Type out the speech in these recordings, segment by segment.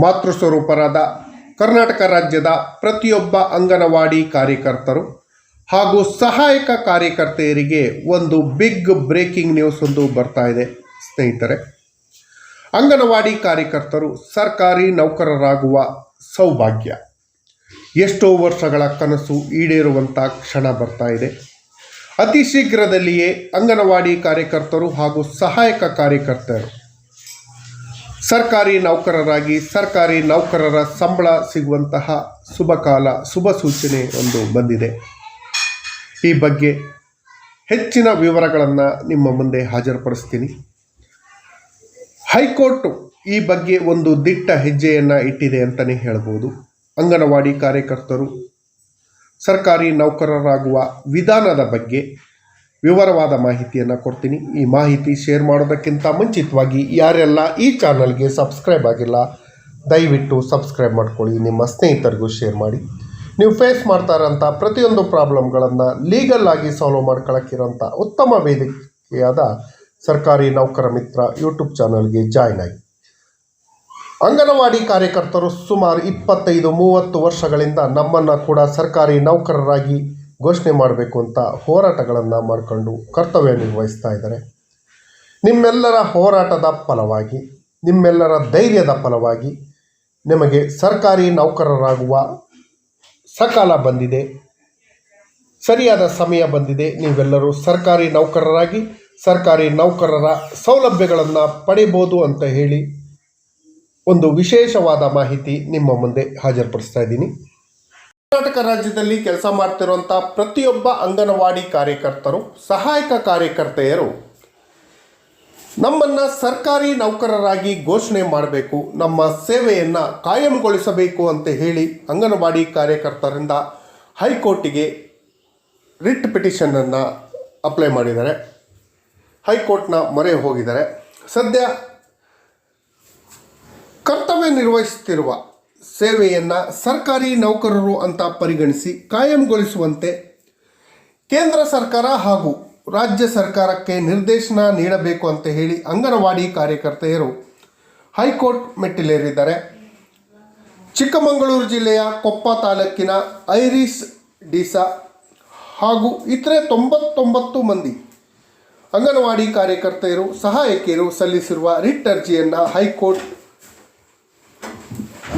ಮಾತೃ ಸ್ವರೂಪರಾದ ಕರ್ನಾಟಕ ರಾಜ್ಯದ ಪ್ರತಿಯೊಬ್ಬ ಅಂಗನವಾಡಿ ಕಾರ್ಯಕರ್ತರು ಹಾಗೂ ಸಹಾಯಕ ಕಾರ್ಯಕರ್ತೆಯರಿಗೆ ಒಂದು ಬಿಗ್ ಬ್ರೇಕಿಂಗ್ ನ್ಯೂಸ್ ಒಂದು ಬರ್ತಾ ಇದೆ. ಸ್ನೇಹಿತರೆ, ಅಂಗನವಾಡಿ ಕಾರ್ಯಕರ್ತರು ಸರ್ಕಾರಿ ನೌಕರರಾಗುವ ಸೌಭಾಗ್ಯ. ಎಷ್ಟೋ ವರ್ಷಗಳ ಕನಸು ಈಡೇರುವಂಥ ಕ್ಷಣ ಬರ್ತಾ ಇದೆ. ಅತಿ ಶೀಘ್ರದಲ್ಲಿಯೇ ಅಂಗನವಾಡಿ ಕಾರ್ಯಕರ್ತರು ಹಾಗೂ ಸಹಾಯಕ ಕಾರ್ಯಕರ್ತರು ಸರ್ಕಾರಿ ನೌಕರರಾಗಿ ಸರ್ಕಾರಿ ನೌಕರರ ಸಂಬಳ ಸಿಗುವಂತಹ ಶುಭ ಕಾಲ ಶುಭ ಸೂಚನೆ ಒಂದು ಬಂದಿದೆ. ಈ ಬಗ್ಗೆ ಹೆಚ್ಚಿನ ವಿವರಗಳನ್ನು ನಿಮ್ಮ ಮುಂದೆ ಹಾಜರುಪಡಿಸ್ತೀನಿ. ಹೈಕೋರ್ಟ್ ಈ ಬಗ್ಗೆ ಒಂದು ದಿಟ್ಟ ಹೆಜ್ಜೆಯನ್ನು ಇಟ್ಟಿದೆ ಅಂತಲೇ ಹೇಳ್ಬೋದು. ಅಂಗನವಾಡಿ ಕಾರ್ಯಕರ್ತರು, ಸರ್ಕಾರಿ ನೌಕರರಾಗುವ ವಿಧಾನದ ಬಗ್ಗೆ ವಿವರವಾದ ಮಾಹಿತಿಯನ್ನು ಕೊಡ್ತೀನಿ. ಈ ಮಾಹಿತಿ ಶೇರ್ ಮಾಡೋದಕ್ಕಿಂತ ಮುಂಚಿತವಾಗಿ ಯಾರೆಲ್ಲ ಈ ಚಾನಲ್ಗೆ ಸಬ್ಸ್ಕ್ರೈಬ್ ಆಗಿಲ್ಲ, ದಯವಿಟ್ಟು ಸಬ್ಸ್ಕ್ರೈಬ್ ಮಾಡ್ಕೊಳ್ಳಿ. ನಿಮ್ಮ ಸ್ನೇಹಿತರಿಗೂ ಶೇರ್ ಮಾಡಿ. ನೀವು ಫೇಸ್ ಮಾಡ್ತಾ ಇರೋಂಥ ಪ್ರತಿಯೊಂದು ಪ್ರಾಬ್ಲಮ್ಗಳನ್ನು ಲೀಗಲ್ ಆಗಿ ಸಾಲ್ವ್ ಮಾಡ್ಕೊಳ್ಳೋಕ್ಕಿರೋಂಥ ಉತ್ತಮ ವೇದಿಕೆಯಾದ ಸರ್ಕಾರಿ ನೌಕರ ಮಿತ್ರ ಯೂಟ್ಯೂಬ್ ಚಾನಲ್ಗೆ ಜಾಯ್ನ್ ಆಗಿ. ಅಂಗನವಾಡಿ ಕಾರ್ಯಕರ್ತರು ಸುಮಾರು ಇಪ್ಪತ್ತೈದು, ಮೂವತ್ತು ವರ್ಷಗಳಿಂದ ನಮ್ಮನ್ನು ಕೂಡ ಸರ್ಕಾರಿ ನೌಕರರಾಗಿ ಘೋಷಣೆ ಮಾಡಬೇಕು ಅಂತ ಹೋರಾಟಗಳನ್ನು ಮಾಡಿಕೊಂಡು ಕರ್ತವ್ಯ ನಿರ್ವಹಿಸ್ತಾ ಇದ್ದಾರೆ. ನಿಮ್ಮೆಲ್ಲರ ಹೋರಾಟದ ಫಲವಾಗಿ, ನಿಮ್ಮೆಲ್ಲರ ಧೈರ್ಯದ ಫಲವಾಗಿ ನಿಮಗೆ ಸರ್ಕಾರಿ ನೌಕರರಾಗುವ ಸಕಾಲ ಬಂದಿದೆ. ಸರಿಯಾದ ಸಮಯ ಬಂದಿದೆ. ನೀವೆಲ್ಲರೂ ಸರ್ಕಾರಿ ನೌಕರರಾಗಿ, ಸರ್ಕಾರಿ ನೌಕರರ ಸೌಲಭ್ಯಗಳನ್ನು ಪಡಿಬೋದು ಅಂತ ಹೇಳಿ ಒಂದು ವಿಶೇಷವಾದ ಮಾಹಿತಿ ನಿಮ್ಮ ಮುಂದೆ ಹಾಜರುಪಡಿಸ್ತಾ ಇದ್ದೀನಿ. ಕರ್ನಾಟಕ ರಾಜ್ಯದಲ್ಲಿ ಕೆಲಸ ಮಾಡ್ತಿರುವಂಥ ಪ್ರತಿಯೊಬ್ಬ ಅಂಗನವಾಡಿ ಕಾರ್ಯಕರ್ತರು, ಸಹಾಯಕ ಕಾರ್ಯಕರ್ತೆಯರು, ನಮ್ಮನ್ನು ಸರ್ಕಾರಿ ನೌಕರರಾಗಿ ಘೋಷಣೆ ಮಾಡಬೇಕು, ನಮ್ಮ ಸೇವೆಯನ್ನು ಕಾಯಂಗೊಳಿಸಬೇಕು ಅಂತ ಹೇಳಿ ಅಂಗನವಾಡಿ ಕಾರ್ಯಕರ್ತರಿಂದ ಹೈಕೋರ್ಟಿಗೆ ರಿಟ್ ಪಿಟಿಷನನ್ನು ಅಪ್ಲೈ ಮಾಡಿದ್ದಾರೆ. ಹೈಕೋರ್ಟ್ನ ಮೊರೆ ಹೋಗಿದ್ದಾರೆ. ಸದ್ಯ ಕರ್ತವ್ಯ ನಿರ್ವಹಿಸುತ್ತಿರುವ ಸೇವೆಯನ್ನು ಸರ್ಕಾರಿ ನೌಕರರು ಅಂತ ಪರಿಗಣಿಸಿ ಕಾಯಂಗೊಳಿಸುವಂತೆ ಕೇಂದ್ರ ಸರ್ಕಾರ ಹಾಗೂ ರಾಜ್ಯ ಸರ್ಕಾರಕ್ಕೆ ನಿರ್ದೇಶನ ನೀಡಬೇಕು ಅಂತ ಹೇಳಿ ಅಂಗನವಾಡಿ ಕಾರ್ಯಕರ್ತೆಯರು ಹೈಕೋರ್ಟ್ ಮೆಟ್ಟಿಲೇರಿದ್ದಾರೆ. ಚಿಕ್ಕಮಗಳೂರು ಜಿಲ್ಲೆಯ ಕೊಪ್ಪ ತಾಲೂಕಿನ ಐರಿಸ್ ಡಿಸಾ ಹಾಗೂ ಇತರೆ ತೊಂಬತ್ತೊಂಬತ್ತು ಮಂದಿ ಅಂಗನವಾಡಿ ಕಾರ್ಯಕರ್ತೆಯರು ಸಹಾಯಕಿಯರು ಸಲ್ಲಿಸಿರುವ ರಿಟ್ ಅರ್ಜಿಯನ್ನು ಹೈಕೋರ್ಟ್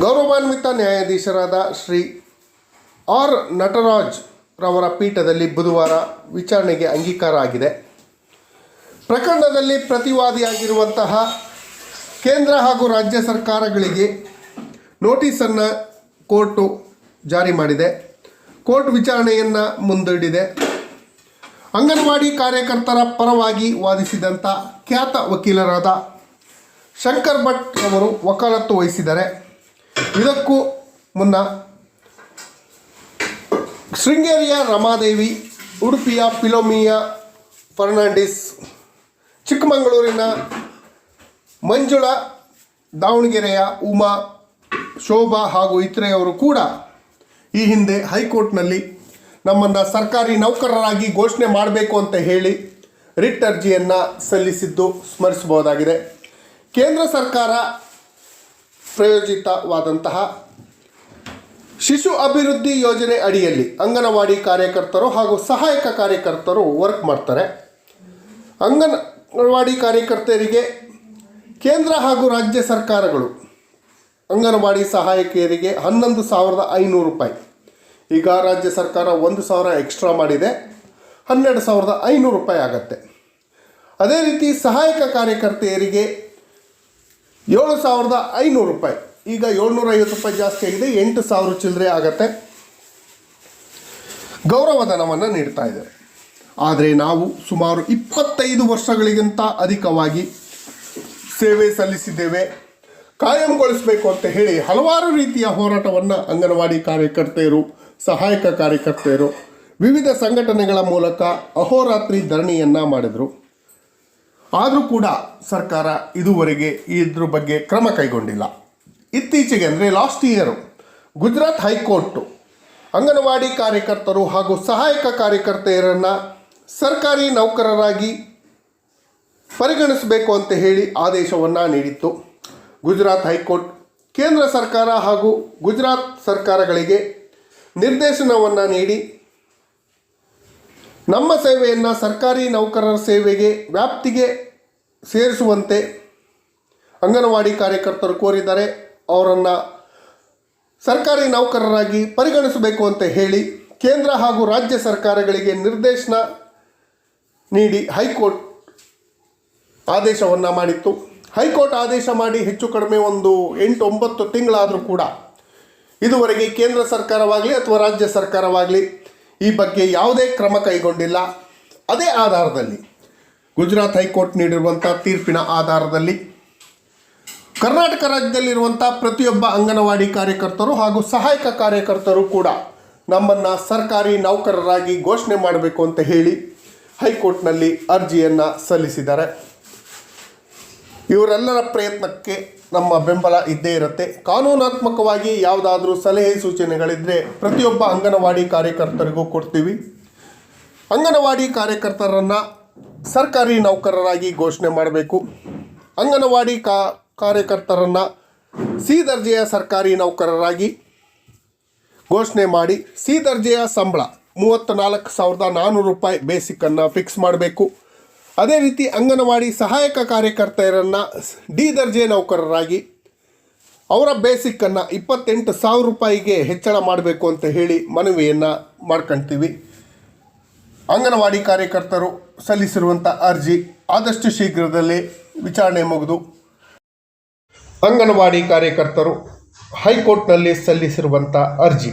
ಗೌರವಾನ್ವಿತ ನ್ಯಾಯಾಧೀಶರಾದ ಶ್ರೀ ಆರ್ ನಟರಾಜ್ ರವರ ಪೀಠದಲ್ಲಿ ಬುಧವಾರ ವಿಚಾರಣೆಗೆ ಅಂಗೀಕಾರ ಆಗಿದೆ. ಪ್ರಕರಣದಲ್ಲಿ ಪ್ರತಿವಾದಿಯಾಗಿರುವಂತಹ ಕೇಂದ್ರ ಹಾಗೂ ರಾಜ್ಯ ಸರ್ಕಾರಗಳಿಗೆ ನೋಟಿಸನ್ನು ಕೋರ್ಟು ಜಾರಿ ಮಾಡಿದೆ. ಕೋರ್ಟ್ ವಿಚಾರಣೆಯನ್ನು ಮುಂದೂಡಿದೆ. ಅಂಗನವಾಡಿ ಕಾರ್ಯಕರ್ತರ ಪರವಾಗಿ ವಾದಿಸಿದಂಥ ಖ್ಯಾತ ವಕೀಲರಾದ ಶಂಕರ್ ಭಟ್ ಅವರು ವಕಾಲತ್ತು ವಹಿಸಿದ್ದಾರೆ. ಇದಕ್ಕೂ ಮುನ್ನ ಶೃಂಗೇರಿಯ ರಮಾದೇವಿ, ಉಡುಪಿಯ ಪಿಲೋಮಿಯಾ ಫರ್ನಾಂಡಿಸ್, ಚಿಕ್ಕಮಗಳೂರಿನ ಮಂಜುಳ, ದಾವಣಗೆರೆಯ ಉಮಾ, ಶೋಭಾ ಹಾಗೂ ಇತರೆಯವರು ಕೂಡ ಈ ಹಿಂದೆ ಹೈಕೋರ್ಟ್ನಲ್ಲಿ ನಮ್ಮನ್ನು ಸರ್ಕಾರಿ ನೌಕರರಾಗಿ ಘೋಷಣೆ ಮಾಡಬೇಕು ಅಂತ ಹೇಳಿ ರಿಟ್ ಅರ್ಜಿಯನ್ನು ಸಲ್ಲಿಸಿದ್ದು ಸ್ಮರಿಸಬಹುದಾಗಿದೆ. ಕೇಂದ್ರ ಸರ್ಕಾರ ಪ್ರಯೋಜಿತವಾದಂತಹ ಶಿಶು ಅಭಿವೃದ್ಧಿ ಯೋಜನೆ ಅಡಿಯಲ್ಲಿ ಅಂಗನವಾಡಿ ಕಾರ್ಯಕರ್ತರು ಹಾಗೂ ಸಹಾಯಕ ಕಾರ್ಯಕರ್ತರು ವರ್ಕ್ ಮಾಡ್ತಾರೆ. ಅಂಗನವಾಡಿ ಕಾರ್ಯಕರ್ತರಿಗೆ ಕೇಂದ್ರ ಹಾಗೂ ರಾಜ್ಯ ಸರ್ಕಾರಗಳು ಅಂಗನವಾಡಿ ಸಹಾಯಕಿಯರಿಗೆ ಹನ್ನೊಂದು ಸಾವಿರದ ಐನೂರು ರೂಪಾಯಿ. ಈಗ ರಾಜ್ಯ ಸರ್ಕಾರ ಒಂದು ಸಾವಿರ ಎಕ್ಸ್ಟ್ರಾ ಮಾಡಿದೆ. ಹನ್ನೆರಡು ಸಾವಿರದ ಐನೂರು ರೂಪಾಯಿ ಆಗತ್ತೆ. ಅದೇ ರೀತಿ ಸಹಾಯಕ ಕಾರ್ಯಕರ್ತೆಯರಿಗೆ ಏಳು ಸಾವಿರದ ಐನೂರು ರೂಪಾಯಿ. ಈಗ ಏಳ್ನೂರ ಐವತ್ತು ರೂಪಾಯಿ ಜಾಸ್ತಿ ಆಗಿದೆ. ಎಂಟು ಸಾವಿರ ಚಿಲ್ಲರೆ ಆಗತ್ತೆ. ಗೌರವಧನವನ್ನು ನೀಡ್ತಾ ಇದ್ದಾರೆ. ಆದರೆ ನಾವು ಸುಮಾರು ಇಪ್ಪತ್ತೈದು ವರ್ಷಗಳಿಗಿಂತ ಅಧಿಕವಾಗಿ ಸೇವೆ ಸಲ್ಲಿಸಿದ್ದೇವೆ. ಕಾಯಂಗೊಳಿಸಬೇಕು ಅಂತ ಹೇಳಿ ಹಲವಾರು ರೀತಿಯ ಹೋರಾಟವನ್ನು ಅಂಗನವಾಡಿ ಕಾರ್ಯಕರ್ತೆಯರು, ಸಹಾಯಕ ಕಾರ್ಯಕರ್ತೆಯರು, ವಿವಿಧ ಸಂಘಟನೆಗಳ ಮೂಲಕ ಅಹೋರಾತ್ರಿ ಧರಣಿಯನ್ನು ಮಾಡಿದರು. ಆದರೂ ಕೂಡ ಸರ್ಕಾರ ಇದುವರೆಗೆ ಇದ್ರ ಬಗ್ಗೆ ಕ್ರಮ ಕೈಗೊಂಡಿಲ್ಲ. ಇತ್ತೀಚೆಗೆ ಅಂದರೆ last year Gujarat high court anganwadi ಕಾರ್ಯಕರ್ತರು ಹಾಗೂ ಸಹಾಯಕ ಕಾರ್ಯಕರ್ತೆಯರನ್ನು ಸರ್ಕಾರಿ ನೌಕರರಾಗಿ ಪರಿಗಣಿಸಬೇಕು ಅಂತ ಹೇಳಿ ಆದೇಶವನ್ನು ನೀಡಿತ್ತು. ಗುಜರಾತ್ ಹೈಕೋರ್ಟ್ ಕೇಂದ್ರ ಸರ್ಕಾರ ಹಾಗೂ ಗುಜರಾತ್ ಸರ್ಕಾರಗಳಿಗೆ ನಿರ್ದೇಶನವನ್ನು ನೀಡಿ ನಮ್ಮ ಸೇವೆಯನ್ನು ಸರ್ಕಾರಿ ನೌಕರರ ಸೇವೆಗೆ, ವ್ಯಾಪ್ತಿಗೆ ಸೇರಿಸುವಂತೆ ಅಂಗನವಾಡಿ ಕಾರ್ಯಕರ್ತರು ಕೋರಿದ್ದಾರೆ. ಅವರನ್ನು ಸರ್ಕಾರಿ ನೌಕರರಾಗಿ ಪರಿಗಣಿಸಬೇಕು ಅಂತ ಹೇಳಿ ಕೇಂದ್ರ ಹಾಗೂ ರಾಜ್ಯ ಸರ್ಕಾರಗಳಿಗೆ ನಿರ್ದೇಶನ ನೀಡಿ ಹೈಕೋರ್ಟ್ ಆದೇಶವನ್ನು ಮಾಡಿತ್ತು. ಹೈಕೋರ್ಟ್ ಆದೇಶ ಮಾಡಿ ಹೆಚ್ಚು ಕಡಿಮೆ ಒಂದು ಎಂಟು ಒಂಬತ್ತು ತಿಂಗಳಾದರೂ ಕೂಡ ಇದುವರೆಗೆ ಕೇಂದ್ರ ಸರ್ಕಾರವಾಗಲಿ ಅಥವಾ ರಾಜ್ಯ ಸರ್ಕಾರವಾಗಲಿ ಈ ಬಗ್ಗೆ ಯಾವುದೇ ಕ್ರಮ ಕೈಗೊಂಡಿಲ್ಲ. ಅದೇ ಆಧಾರದಲ್ಲಿ ಗುಜರಾತ್ ಹೈಕೋರ್ಟ್ ನೀಡಿರುವಂಥ ತೀರ್ಪಿನ ಆಧಾರದಲ್ಲಿ ಕರ್ನಾಟಕ ರಾಜ್ಯದಲ್ಲಿರುವಂಥ ಪ್ರತಿಯೊಬ್ಬ ಅಂಗನವಾಡಿ ಕಾರ್ಯಕರ್ತರು ಹಾಗೂ ಸಹಾಯಕ ಕಾರ್ಯಕರ್ತರು ಕೂಡ ನಮ್ಮನ್ನು ಸರ್ಕಾರಿ ನೌಕರರಾಗಿ ಘೋಷಣೆ ಮಾಡಬೇಕು ಅಂತ ಹೇಳಿ ಹೈಕೋರ್ಟ್ನಲ್ಲಿ ಅರ್ಜಿಯನ್ನು ಸಲ್ಲಿಸಿದ್ದಾರೆ. ಇವರೆಲ್ಲರ ಪ್ರಯತ್ನಕ್ಕೆ ನಮ್ಮ ಬೆಂಬಲ ಇದ್ದೇ ಇರುತ್ತೆ. ಕಾನೂನಾತ್ಮಕವಾಗಿ ಯಾವುದಾದ್ರೂ ಸಲಹೆ ಸೂಚನೆಗಳಿದ್ದರೆ ಪ್ರತಿಯೊಬ್ಬ ಅಂಗನವಾಡಿ ಕಾರ್ಯಕರ್ತರಿಗೂ ಕೊಡ್ತೀವಿ. ಅಂಗನವಾಡಿ ಕಾರ್ಯಕರ್ತರನ್ನು ಸರ್ಕಾರಿ ನೌಕರರಾಗಿ ಘೋಷಣೆ ಮಾಡಬೇಕು. ಅಂಗನವಾಡಿ ಕಾ, ಕಾರ್ಯಕರ್ತರನ್ನು ಸಿ ದರ್ಜೆಯ ಸರ್ಕಾರಿ ನೌಕರರಾಗಿ ಘೋಷಣೆ ಮಾಡಿ, ಸಿ ದರ್ಜೆಯ ಸಂಬಳ ಮೂವತ್ತ ನಾಲ್ಕು ಸಾವಿರದ ನಾನ್ನೂರು ರೂಪಾಯಿ ಬೇಸಿಕ್ಕನ್ನು ಫಿಕ್ಸ್ ಮಾಡಬೇಕು. ಅದೇ ರೀತಿ ಅಂಗನವಾಡಿ ಸಹಾಯಕ ಕಾರ್ಯಕರ್ತೆಯರನ್ನು ಡಿ ದರ್ಜೆ ನೌಕರರಾಗಿ ಅವರ ಬೇಸಿಕ್ಕನ್ನು ಇಪ್ಪತ್ತೆಂಟು ಸಾವಿರ ರೂಪಾಯಿಗೆ ಹೆಚ್ಚಳ ಮಾಡಬೇಕು ಅಂತ ಹೇಳಿ ಮನವಿಯನ್ನು ಮಾಡ್ಕೊಳ್ತೀವಿ ಅಂಗನವಾಡಿ ಕಾರ್ಯಕರ್ತರು ಸಲ್ಲಿಸಿರುವಂಥ ಅರ್ಜಿ ಆದಷ್ಟು ಶೀಘ್ರದಲ್ಲಿ ವಿಚಾರಣೆ ಮುಗಿದು. ಅಂಗನವಾಡಿ ಕಾರ್ಯಕರ್ತರು ಹೈಕೋರ್ಟ್ನಲ್ಲಿ ಸಲ್ಲಿಸಿರುವಂಥ ಅರ್ಜಿ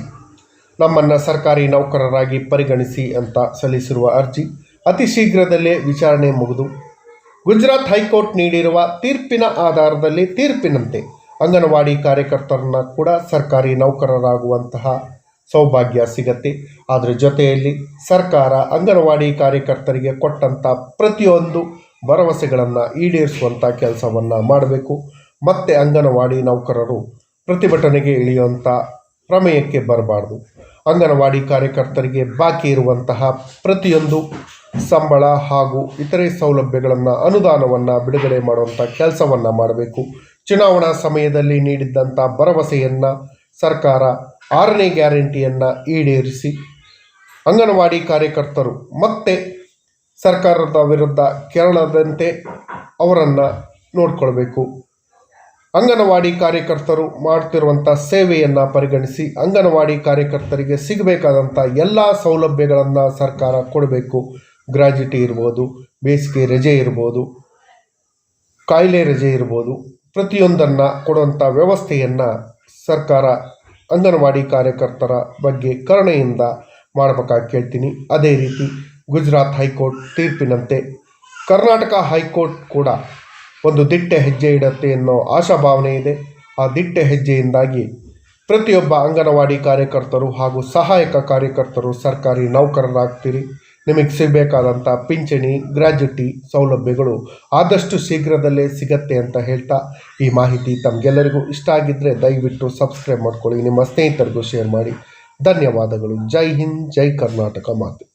ನಮ್ಮನ್ನು ಸರ್ಕಾರಿ ನೌಕರರಾಗಿ ಪರಿಗಣಿಸಿ ಅಂತ ಸಲ್ಲಿಸಿರುವ ಅರ್ಜಿ. ಅತಿ ಶೀಘ್ರದಲ್ಲೇ ವಿಚಾರಣೆ ಮುಗಿದು ಗುಜರಾತ್ ಹೈಕೋರ್ಟ್ ನೀಡಿರುವ ತೀರ್ಪಿನ ಆಧಾರದಲ್ಲಿ ತೀರ್ಪಿನಂತೆ ಅಂಗನವಾಡಿ ಕಾರ್ಯಕರ್ತರನ್ನ ಕೂಡ ಸರ್ಕಾರಿ ನೌಕರರಾಗುವಂತಹ ಸೌಭಾಗ್ಯ ಸಿಗತ್ತೆ. ಅದರ ಜೊತೆಯಲ್ಲಿ ಸರ್ಕಾರ ಅಂಗನವಾಡಿ ಕಾರ್ಯಕರ್ತರಿಗೆ ಕೊಟ್ಟಂಥ ಪ್ರತಿಯೊಂದು ಭರವಸೆಗಳನ್ನು ಈಡೇರಿಸುವಂಥ ಕೆಲಸವನ್ನು ಮಾಡಬೇಕು. ಮತ್ತೆ ಅಂಗನವಾಡಿ ನೌಕರರು ಪ್ರತಿಭಟನೆಗೆ ಇಳಿಯುವಂಥ ಪ್ರಮೇಯಕ್ಕೆ ಬರಬಾರ್ದು. ಅಂಗನವಾಡಿ ಕಾರ್ಯಕರ್ತರಿಗೆ ಬಾಕಿ ಇರುವಂತಹ ಪ್ರತಿಯೊಂದು ಸಂಬಳ ಹಾಗೂ ಇತರೆ ಸೌಲಭ್ಯಗಳನ್ನು ಅನುದಾನವನ್ನು ಬಿಡುಗಡೆ ಮಾಡುವಂಥ ಕೆಲಸವನ್ನು ಮಾಡಬೇಕು. ಚುನಾವಣಾ ಸಮಯದಲ್ಲಿ ನೀಡಿದ್ದಂಥ ಭರವಸೆಯನ್ನು ಸರ್ಕಾರ ಆರನೇ ಗ್ಯಾರಂಟಿಯನ್ನು ಈಡೇರಿಸಿ. ಅಂಗನವಾಡಿ ಕಾರ್ಯಕರ್ತರು ಮತ್ತೆ ಸರ್ಕಾರದ ವಿರುದ್ಧ ಕೆರಳದಂತೆ ಅವರನ್ನು ನೋಡಿಕೊಳ್ಬೇಕು. ಅಂಗನವಾಡಿ ಕಾರ್ಯಕರ್ತರು ಮಾಡ್ತಿರುವಂಥ ಸೇವೆಯನ್ನು ಪರಿಗಣಿಸಿ ಅಂಗನವಾಡಿ ಕಾರ್ಯಕರ್ತರಿಗೆ ಸಿಗಬೇಕಾದಂಥ ಎಲ್ಲ ಸೌಲಭ್ಯಗಳನ್ನು ಸರ್ಕಾರ ಕೊಡಬೇಕು. ಗ್ರಾಜ್ಯುಟಿ ಇರ್ಬೋದು, ಬೇಸಿಗೆ ರಜೆ ಇರ್ಬೋದು, ಕಾಯಿಲೆ ರಜೆ ಇರ್ಬೋದು, ಪ್ರತಿಯೊಂದನ್ನು ಕೊಡುವಂಥ ವ್ಯವಸ್ಥೆಯನ್ನು ಸರ್ಕಾರ ಅಂಗನವಾಡಿ ಕಾರ್ಯಕರ್ತರ ಬಗ್ಗೆ ಕರುಣೆಯಿಂದ ಮಾಡಬೇಕಾಗಿ ಕೇಳ್ತೀನಿ. ಅದೇ ರೀತಿ ಗುಜರಾತ್ ಹೈಕೋರ್ಟ್ ತೀರ್ಪಿನಂತೆ ಕರ್ನಾಟಕ ಹೈಕೋರ್ಟ್ ಕೂಡ ಒಂದು ದಿಟ್ಟ ಹೆಜ್ಜೆ ಇಡುತ್ತೆ ಅನ್ನೋ ಆಶಾಭಾವನೆ ಇದೆ. ಆ ದಿಟ್ಟ ಹೆಜ್ಜೆಯಿಂದಾಗಿ ಪ್ರತಿಯೊಬ್ಬ ಅಂಗನವಾಡಿ ಕಾರ್ಯಕರ್ತರು ಹಾಗೂ ಸಹಾಯಕ ಕಾರ್ಯಕರ್ತರು ಸರ್ಕಾರಿ ನೌಕರರಾಗ್ತೀರಿ. ನಿಮಗೆ ಸಿಗಬೇಕಾದಂಥ ಪಿಂಚಣಿ ಗ್ರ್ಯಾಜುಟಿ ಸೌಲಭ್ಯಗಳು ಆದಷ್ಟು ಶೀಘ್ರದಲ್ಲೇ ಸಿಗತ್ತೆ ಅಂತ ಹೇಳ್ತಾ ಈ ಮಾಹಿತಿ ತಮಗೆಲ್ಲರಿಗೂ ಇಷ್ಟ ಆಗಿದ್ದರೆ ದಯವಿಟ್ಟು ಸಬ್ಸ್ಕ್ರೈಬ್ ಮಾಡ್ಕೊಳ್ಳಿ, ನಿಮ್ಮ ಸ್ನೇಹಿತರಿಗೂ ಶೇರ್ ಮಾಡಿ. ಧನ್ಯವಾದಗಳು. ಜೈ ಹಿಂದ್, ಜೈ ಕರ್ನಾಟಕ ಮಾತು.